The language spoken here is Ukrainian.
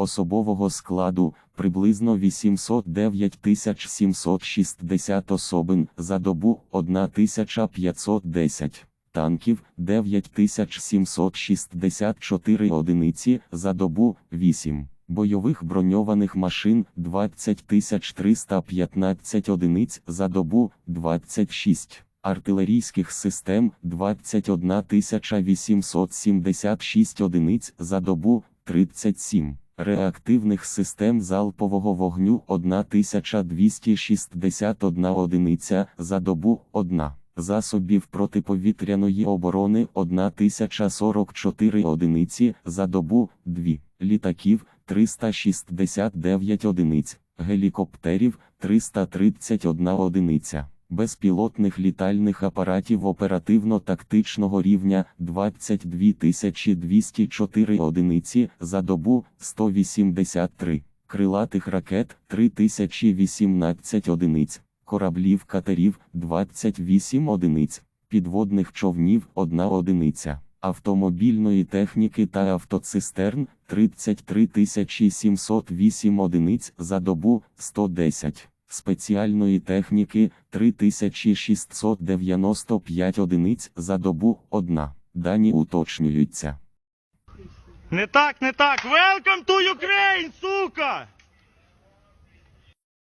особового складу приблизно 809 760 особин за добу 1510 танків 9764 одиниці за добу 8, бойових броньованих машин 20315 одиниць за добу 26, артилерійських систем 21876 одиниць за добу 37. Реактивних систем залпового вогню 1261 одиниця за добу 1 засобів протиповітряної оборони 1044 одиниці за добу 2, літаків 369 одиниць, гелікоптерів 331 одиниця, безпілотних літальних апаратів оперативно-тактичного рівня 22 204 одиниці за добу 183, крилатих ракет 3018 одиниць. Кораблів катерів 28 одиниць, підводних човнів 1 одиниця, автомобільної техніки та автоцистерн 33 708 одиниць за добу 110, спеціальної техніки 3695 одиниць за добу одна. Дані уточнюються. Не так, не так. Welcome to Ukraine, сука!